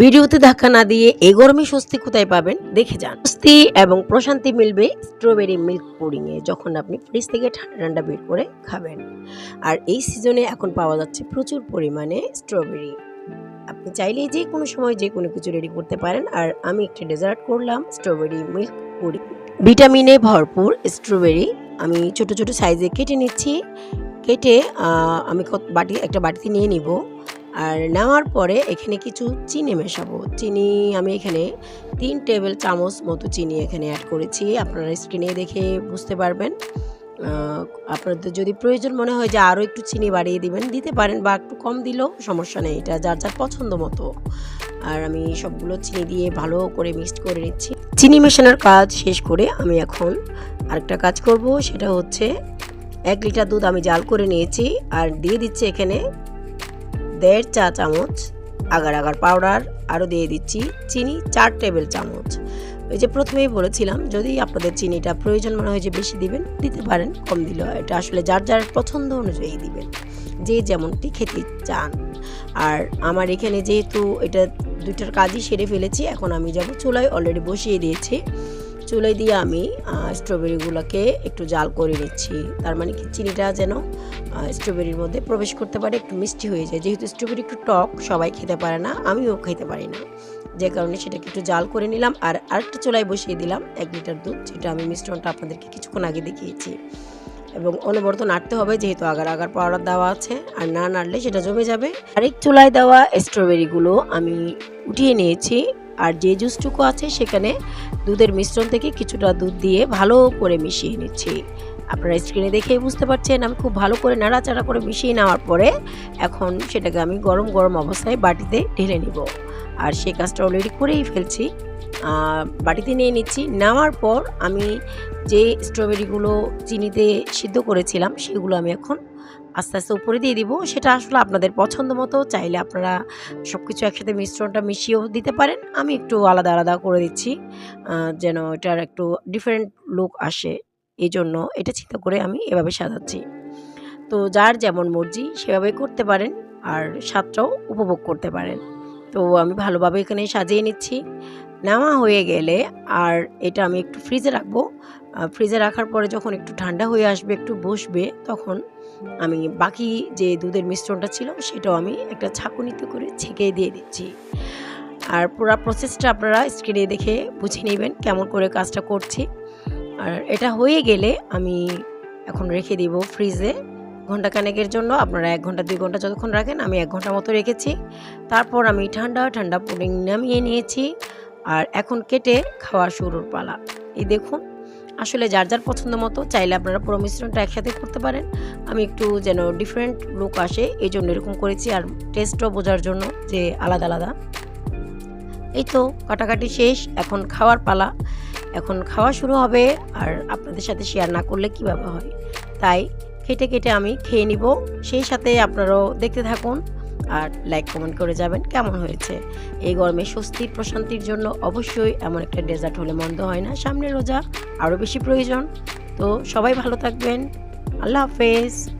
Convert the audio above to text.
ভিডিওতে ধাক্কা না দিয়ে এই গরমে স্বস্তি কোথায় পাবেন? দেখে যান। স্বস্তি এবং প্রশান্তি মিলবে স্ট্রবেরি মিল্ক পুডিং এ, যখন আপনি ফ্রিজ থেকে ঠান্ডা ঠান্ডা বের করে খাবেন। আর এই সিজনে এখন পাওয়া যাচ্ছে প্রচুর পরিমাণে স্ট্রবেরি আপনি চাইলেই যে কোনো সময় যে কোনো কিছু রেডি করতে পারেন। আর আমি একটা ডেজার্ট করলাম স্ট্রবেরি মিল্ক পুডিং ভিটামিনে ভরপুর স্ট্রবেরি আমি ছোট ছোট সাইজে কেটে নিচ্ছি। কেটে আমি বাটি, একটা বাটিতে নিয়ে নিব। আর নেওয়ার পরে এখানে কিছু চিনি মেশাবো। চিনি আমি এখানে তিন টেবিল চামচ মতো চিনি এখানে অ্যাড করেছি। আপনারা স্ক্রিনে দেখে বুঝতে পারবেন। আপনাদের যদি প্রয়োজন মনে হয় যে আরও একটু চিনি বাড়িয়ে দিবেন, দিতে পারেন বা একটু কম দিলেও সমস্যা নেই। এটা যার যার পছন্দ মতো। আর আমি সবগুলো চিনি দিয়ে ভালো করে মিক্সড করে নিচ্ছি। চিনি মেশানোর কাজ শেষ করে আমি এখন আরেকটা কাজ করব। সেটা হচ্ছে এক লিটার দুধ আমি জাল করে নিয়েছি। আর দিয়ে দিচ্ছি এখানে দেড় চা চামচ, আগার আগার পাউডার, আরও দিয়ে দিচ্ছি চিনি চার টেবিল চামচ। ওই যে প্রথমেই বলেছিলাম, যদি আপনাদের চিনিটা প্রয়োজন মনে হয় যে বেশি দিবেন, দিতে পারেন, কম দিলেও এটা আসলে যার যার পছন্দ অনুযায়ী দিবেন। যে যেমনটি খেতে চান। আর আমার এখানে যেহেতু এটা দুইটার কাজই সেরে ফেলেছি, এখন আমি যাব চুলায় অলরেডি বসিয়ে দিয়েছি। চুলায় দিয়ে আমি স্ট্রবেরিগুলোকে একটু জাল করে নিচ্ছি। তার মানে কি চিনিটা যেন স্ট্রবেরির মধ্যে প্রবেশ করতে পারে, একটু মিষ্টি হয়ে যায়। যেহেতু স্ট্রবেরি একটু টক, সবাই খেতে পারে না, আমিও খেতে পারি না। যে কারণে সেটাকে একটু জাল করে নিলাম আর আরেকটা চুলায় বসিয়ে দিলাম এক লিটার দুধ, যেটা আমি মিশ্রণটা আপনাদেরকে কিছুক্ষণ আগে দেখিয়েছি। এবং অনবরত নাড়তে হবে, যেহেতু আগার আগার পাউডার দেওয়া আছে, আর না নাড়লে সেটা জমে যাবে। আরেক চুলায় দেওয়া স্ট্রবেরিগুলো আমি উঠিয়ে নিয়েছি। আর যে জুসটুকু আছে সেখানে দুধের মিশ্রণ থেকে কিছুটা দুধ দিয়ে ভালো করে মিশিয়ে নিচ্ছি। আপনারা স্ক্রিনে দেখেই বুঝতে পারছেন, আমি খুব ভালো করে নাড়াচাড়া করে মিশিয়ে নেওয়ার পরে এখন সেটাকে আমি গরম গরম অবস্থায় বাটিতে ঢেলে নিব। আর সেই কাজটা অলরেডি করেই ফেলছি। বাটিতে নিয়ে নিচ্ছি। নেওয়ার পর আমি যে স্ট্রবেরিগুলো চিনিতে সিদ্ধ করেছিলাম, সেগুলো আমি এখন আস্তে আস্তে উপরে দিয়ে দিব। সেটা আসলে আপনাদের পছন্দ মতো, চাইলে আপনারা সব কিছু একসাথে মিশ্রণটা মিশিয়েও দিতে পারেন। আমি একটু আলাদা আলাদা করে দিচ্ছি যেন এটার একটু ডিফারেন্ট লুক আসে। এই জন্য এটা চিন্তা করে আমি এভাবে সাজাচ্ছি। তো যার যেমন মর্জি সেভাবে করতে পারেন আর স্বাদটাও উপভোগ করতে পারেন। তো আমি ভালোভাবে এখানে সাজিয়ে নিচ্ছি। নেওয়া হয়ে গেলে আর এটা আমি একটু ফ্রিজে রাখব। ফ্রিজে রাখার পরে যখন একটু ঠান্ডা হয়ে আসবে, একটু বসবে, তখন আমি বাকি যে দুধের মিশ্রণটা ছিল, সেটাও আমি একটা ছাঁকুনিতে করে ছেঁকে দিয়ে দিচ্ছি। আর পুরো প্রসেসটা আপনারা স্ক্রিনে দেখে বুঝে নেবেন কেমন করে কাজটা করছি। আর এটা হয়ে গেলে আমি এখন রেখে দিব ফ্রিজে ঘণ্টা কানেকের জন্য আপনারা এক ঘণ্টা দুই ঘণ্টা যতক্ষণ রাখেন, আমি এক ঘণ্টা মতো রেখেছি। তারপর আমি ঠান্ডা ঠান্ডা পুডিং নামিয়ে নিয়েছি। আর এখন কেটে খাওয়া শুরুর পালা। এই দেখুন, আসলে যার যার পছন্দ মতো চাইলে আপনারা পুরো মিশ্রণটা একসাথে করতে পারেন। আমি একটু যেন ডিফারেন্ট লুক আসে, এই জন্য এরকম করেছি আর টেস্টও বোঝার জন্য যে আলাদা আলাদা। এই তো কাটাকাটি শেষ, এখন খাওয়ার পালা। এখন খাওয়া শুরু হবে আর আপনাদের সাথে শেয়ার না করলে কীভাবে হয়? তাই কেটে কেটে আমি খেয়ে নিব। সেই সাথে আপনারাও দেখতে থাকুন। আর লাইক কমেন্ট করে যাবেন কেমন হয়েছে। এই গরমে স্বস্তির, প্রশান্তির জন্য অবশ্যই এমন একটা ডেজার্ট হলে মন্দ হয় না। সামনে রোজা আরও বেশি প্রয়োজন। তো সবাই ভালো থাকবেন। আল্লাহ হাফেজ।